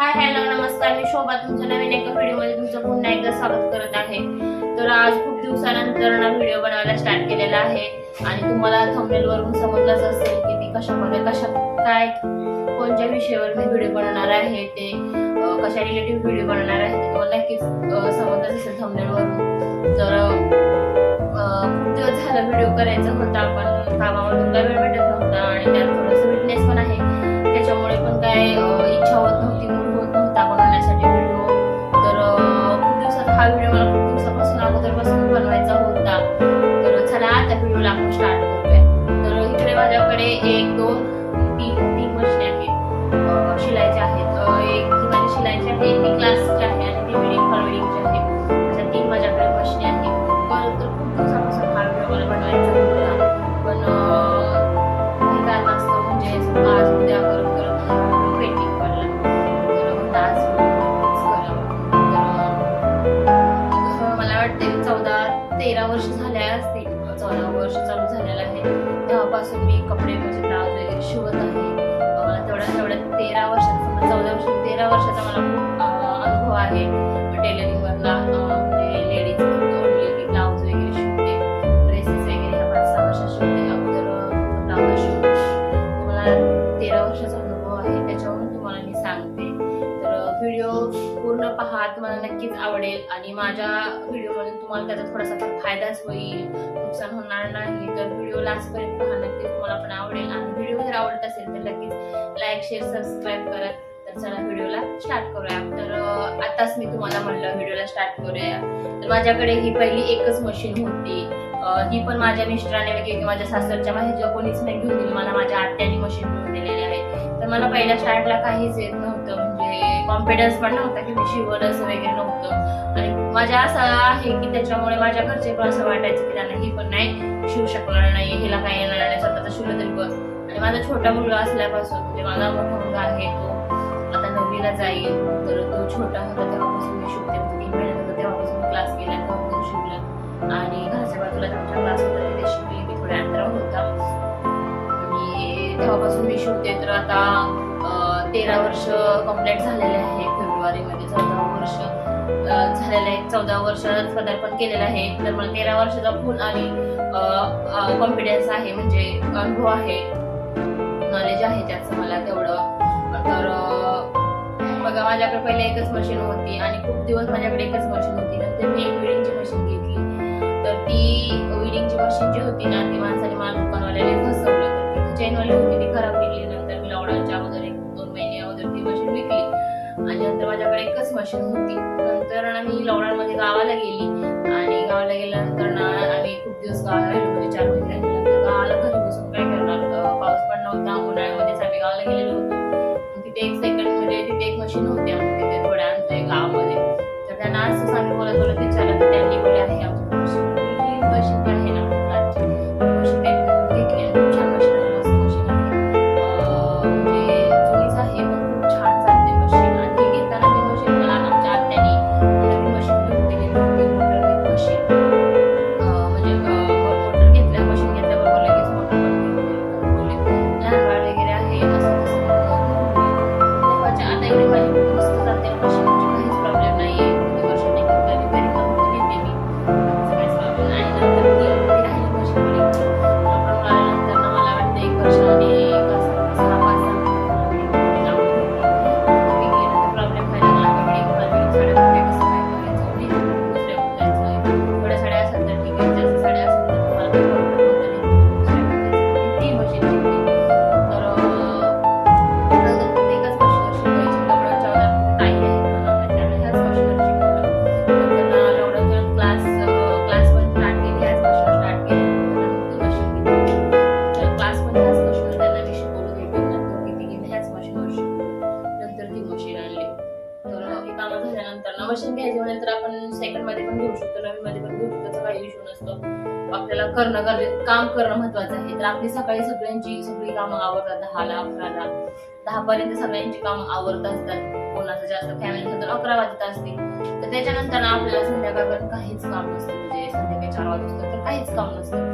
Hi hello नमस्कार. मी शोभा. तुमच्या नवीन एका व्हिडिओमध्ये तुमचं पुन्हा एकदा स्वागत करत आहे. तर आज खूप दिवसानंतर ना व्हिडिओ बनवायला स्टार्ट केलेला आहे. आणि तुम्हाला थंबनेल वरून समजलंच असेल की मी कशामध्ये कशा काय कोणत्या विषयावर मी व्हिडिओ बनवणार आहे ते कशा रिलेटिव्ह व्हिडिओ बनवणार आहे ते तुम्हाला नक्कीच समजलंच असेल थंबनेल वरून. तर खूप दिवस झाला व्हिडिओ करायचा होता पण कामामधून काय वेळ भेटत नव्हता आणि त्यात थोडंसं फिटनेस पण आहे. त्याच्यामुळे पण काय तेरा वर्ष झाल्या असतील चौदा वर्ष चालू झालेलं आहे. तेव्हापासून मी कपडे म्हणजे ब्लाऊज वगैरे शिवत आहे. मला तेवढ्या तेवढ्या तेरा वर्षाचा म्हणजे चौदा वर्ष तेरा वर्षाचा मला खूप अनुभव आहे. टेलरिंग वरला म्हणजे लेडीज ब्लाऊज वगैरे शिवते ड्रेसेस वगैरे ह्या पाच सहा वर्षात शिवते अगोदर ब्लाऊज शिवते. मला तेरा वर्षाचा अनुभव आहे त्याच्यावरून तुम्हाला मी सांगते. तर व्हिडिओ पूर्ण पहा तुम्हाला नक्कीच आवडेल आणि माझ्या तुम्हाला त्याचा थोडासा पण फायदाच होईल. नुकसान होणार नाही. तर व्हिडिओ लास्टपर्यंत पहा नक्की तुम्हाला पण आवडेल. आणि व्हिडिओ जर आवडत असेल तर नक्कीच लाईक शेअर सबस्क्राईब करा तर चला व्हिडिओला स्टार्ट करूया. तर आताच मी तुम्हाला म्हणलं व्हिडिओला स्टार्ट करूया. तर माझ्याकडे ही पहिली एकच मशीन होती. ही पण माझ्या मिस्टराने वगैरे माझ्या सासरच्या माझ्या कोणीच नाही घेऊन दिली मला माझ्या आत्याने मशीन घेऊन दिलेली आहे. तर मला पहिल्या स्टार्टला काहीच येत नव्हतं. म्हणजे कॉन्फिडन्स पण नव्हता की मी शिवल वगैरे नव्हतं. आणि माझ्या असं आहे की त्याच्यामुळे माझ्या घरचे पण असं वाटायचं की त्यांना हे पण नाही शिवू शकणार नाही हिला काय येणार नाही स्वतःच शिवलं तरी आणि माझा छोटा मुलगा असल्यापासून म्हणजे माझा मोठा मुलगा आहे तो आता नववीला जाईल. तर तो छोटा होता तेव्हापासून मी शिवते. म्हणजे तीन महिन्यात होता तेव्हापासून क्लास केला तेव्हापासून शिवला. आणि घरच्या बाजूला आमच्या क्लास होता तिथे शिवली मी थोड्या अंतरावर होता. आणि तेव्हापासून मी शिवते. तर आता तेरा वर्ष कंप्लीट झालेले आहे. झालेला आहे चौदा वर्षात पदार्पण केलेलं आहे. तर मला तेरा वर्षाचा फुल आणि कॉन्फिडन्स आहे म्हणजे अनुभव आहे. नॉलेज आहे त्याचं मला तेवढं. तर बघा माझ्याकडे पहिले एकच मशीन होती आणि खूप दिवस माझ्याकडे एकच मशीन होती. नंतर मी एक विडिंगची मशीन घेतली. तर ती विडिंगची मशीन जी होती ना ती माणसाने मला दुकानवाल्याने फसवलं. तर ती चेनवाली होती. ती खराब निघली. नंतर मी लॉकडाऊनच्या अगोदर एक दोन महिने अगोदर ती मशीन विकली. आणि नंतर माझ्याकडे एकच मशीन होती. नंतर मी लॉकडाऊनमध्ये गावाला गेली आणि गावाला गेल्यानंतर ना आम्ही खूप दिवस गावाला राहिलो म्हणजे चार महिने गावाला घरी बसून काय करणार? पाऊस पण नव्हता उन्हाळ्यामध्येच आम्ही गावाला गेलेलो होतो. तिथे एक सेकंड म्हणजे तिथे एक मशीन होती आम्ही तिथे थोड्या अंतर गावामध्ये. तर त्यांना असं आम्ही बोलत बोलत विचारत करणं महत्वाचं आहे. तर आपली सकाळी सगळ्यांची सगळी कामं आवडतात दहाला अकराला. दहा पर्यंत सगळ्यांची कामं आवडत असतात. कोणाचं जास्त फॅमिली तर अकरा वाजत असते तर त्याच्यानंतर आपल्याला संध्याकाळपर्यंत काहीच काम नसतं. म्हणजे संध्याकाळी चार वाजता तर काहीच काम नसतं.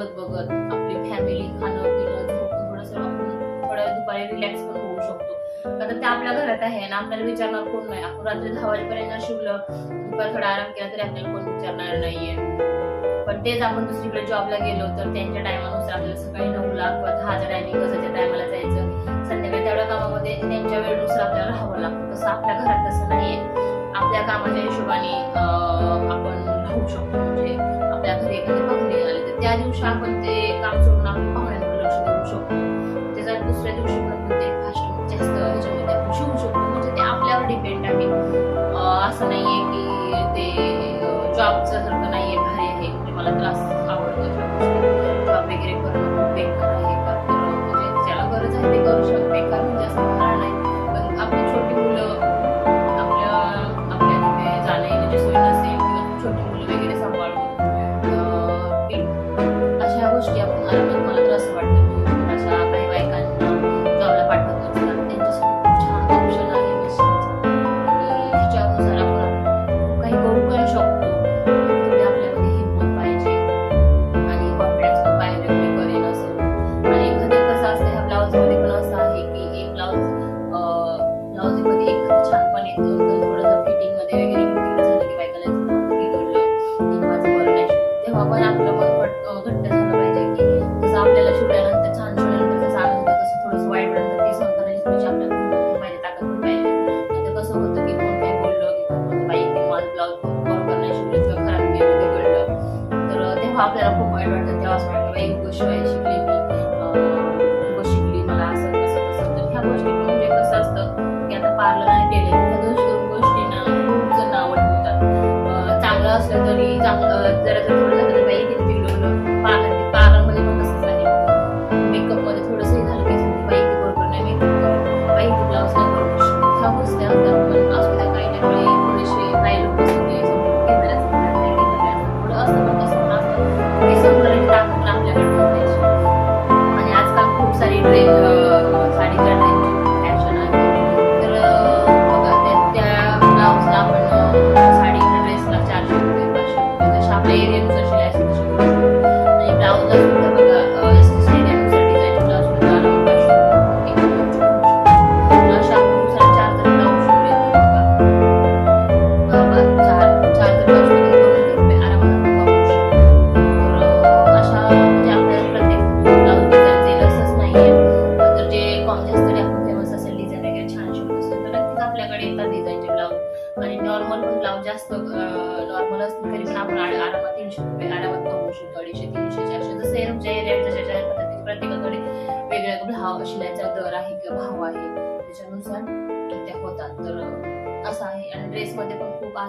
बघत बघत आपली फॅमिली खाणं पिणं झोपून थोडस आपण थोड्या दुपारी रिलॅक्स पण होऊ शकतो. आता ते आपल्या घरात आहे ना आपल्याला विचारणार कोण नाही. आपण रात्री दहा वाजेपर्यंत शिवलं दुपार थोडा आराम केला तरी आपल्याला कोण विचारणार नाहीये. पण तेच आपण दुसरीकडे जॉबला गेलो तर त्यांच्या टायमानुसार आपल्याला सकाळी नऊला किंवा दहाच्या टायमिंग कसं टायमाला जायचं. संध्याकाळी तेवढ्या कामामध्ये त्यांच्या वेळेनुसार आपल्याला राहावं लागतं. तसं आपल्या घरात तसं नाहीये. आपल्या कामाच्या हिशोबाने आपण राहू शकतो. म्हणजे आपल्या घरी एखादी बघणे त्या दिवशी आपण ते काम सोडून आपण पाहुण्यांवर लक्ष देऊ शकतो. त्याचा दुसऱ्या दिवशी पण ते फास्ट जास्त ह्याच्यामध्ये आपण शिवू शकतो. म्हणजे ते आपल्यावर डिपेंड आहे. असं नाहीये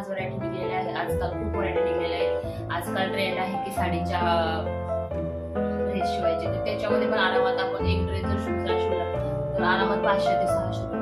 पाच व्हरायटी निघलेल्या आहेत आजकाल खूप व्हरायटी निघलेल्या आहेत. आजकाल ट्रेंड आहे की साडीच्या ड्रेस शिवायचे. तर त्याच्यामध्ये पण आरामात आपण एक ड्रेस जर शिवला तर आरामात पाचशे ते सहाशे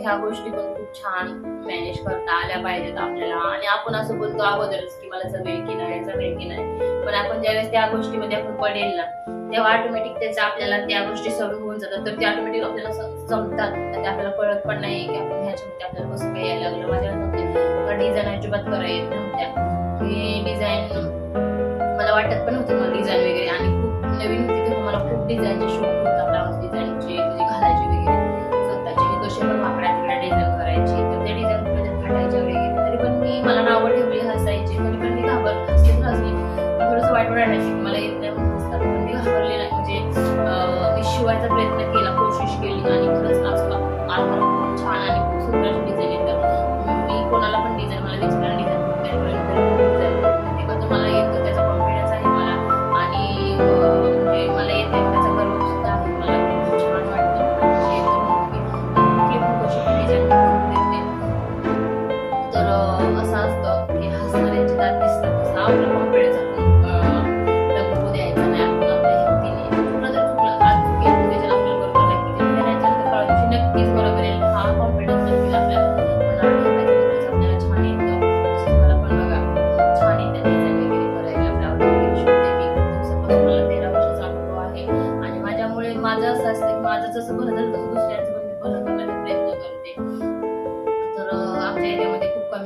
ह्या गोष्टी पण खूप छान मॅनेज करता आल्या पाहिजेत आपल्याला. आणि आपण असं बोलतो अगोदरच की मला जमेल की नाही जमेल की नाही. पण आपण ज्यावेळेस त्या गोष्टीमध्ये आपण पडेल ना तेव्हा ऑटोमॅटिक त्याच्या आपल्याला त्या गोष्टी सरू होऊन जातात. तर ते ऑटोमॅटिक आपल्याला जमतात. ते आपल्याला कळत पण नाही की आपण ह्याच्यामध्ये आपल्याला कसं काही यायला लागलं. माझ्या डिझाईन अजिबात करायला येत नव्हत्या. की डिझाईन मला वाटत पण होतं मग डिझाईन वगैरे. आणि खूप नवीन होती तेव्हा मला खूप डिझाईनचा शौक होता.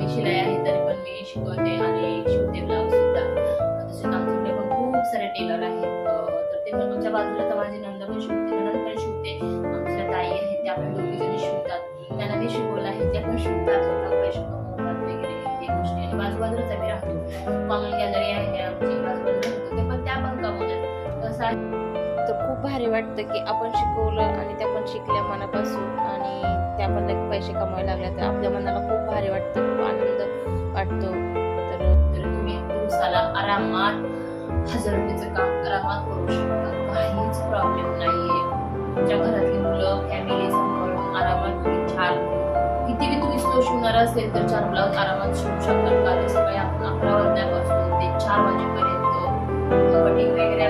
बाकी शिलाई आहे तरी पण मी शिकवते आणि शिवते ब्लाऊज सुद्धा. तसेच आमच्याकडे पण खूप सारे टेलर आहेत तर ते पण आमच्या बाजूला तर माझी नंदा पण शिवते नंद पण शिवते. आमच्या ताई आहेत त्या पण दोघी जणी शिवतात. त्यांना मी शिकवलं आहे त्या पण शिवतात. स्वतः पैसे वगैरे हे गोष्टी. आणि बाजूबाजूलाच आम्ही राहतो. कॉमन गॅलरी आहे आमची बाजूबाजूला राहतो. ते पण त्या पण कमवतात कसं तर खूप भारी वाटतं की आपण शिकवलं आणि त्या पण शिकल्या मनापासून आणि त्या पण लाईक पैसे कमावायला लागल्या. तर आपल्या मनाला खूप भारी वाटतं खूप आनंद वाटतो. तर तुम्ही दिवसाला आरामात हजार रुपयेचं काम आरामात करू शकता. काहीच प्रॉब्लेम नाही आहे तुमच्या घरातली मुलं फॅमिली सांभाळून आरामात तुम्ही छान किती बी तुम्ही स्लो शिवणार असेल तर चार ब्लाऊज आरामात शिवू शकता. कारण सकाळी आपण अकरा वाजण्यापासून ते चार वाजेपर्यंत कटिंग वगैरे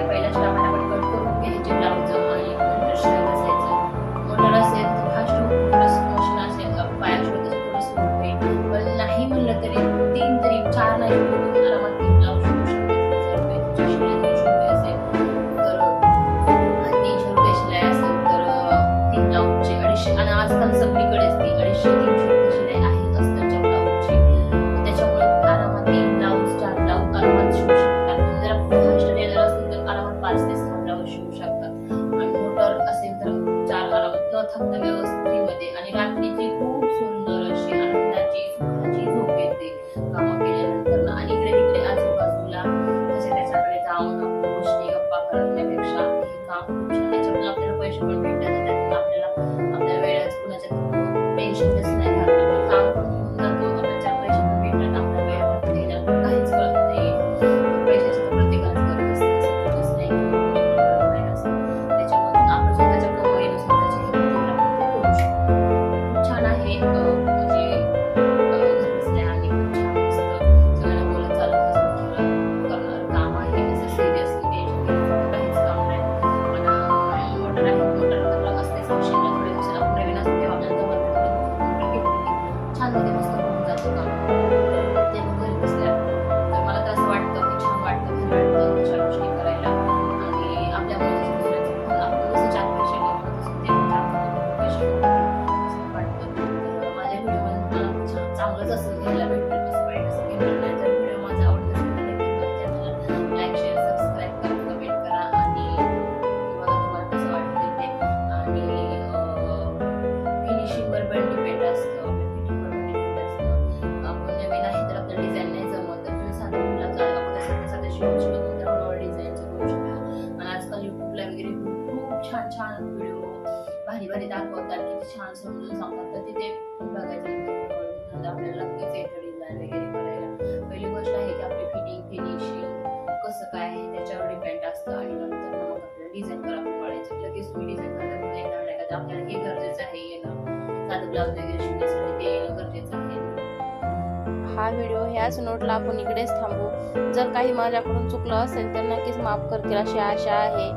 हा व्हिडिओ ह्याच नोटला आपण इकडेच थांबू. जर काही माझ्याकडून चुकलं असेल तर नक्कीच माफ करतील अशी आशा आहे.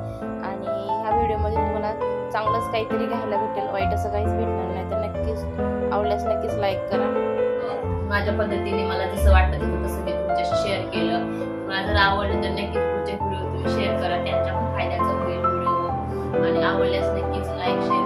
आणि ह्या व्हिडिओमध्ये तुम्हाला चांगलंच काहीतरी घ्यायला भेटेल. वाईट असं काहीच भेटणार नाही. तर नक्कीच आवडल्यास नक्कीच लाईक करा. माझ्या पद्धतीने मला जसं वाटत तसं तसं मी तुमच्याशी शेअर केलं. तुम्हाला जर आवडलं तर नक्कीच पुढचे व्हिडिओ तुम्ही शेअर करा. त्यांच्या पण फायद्याचा होईल व्हिडिओ आणि आवडल्यास नक्कीच लाईक शेयर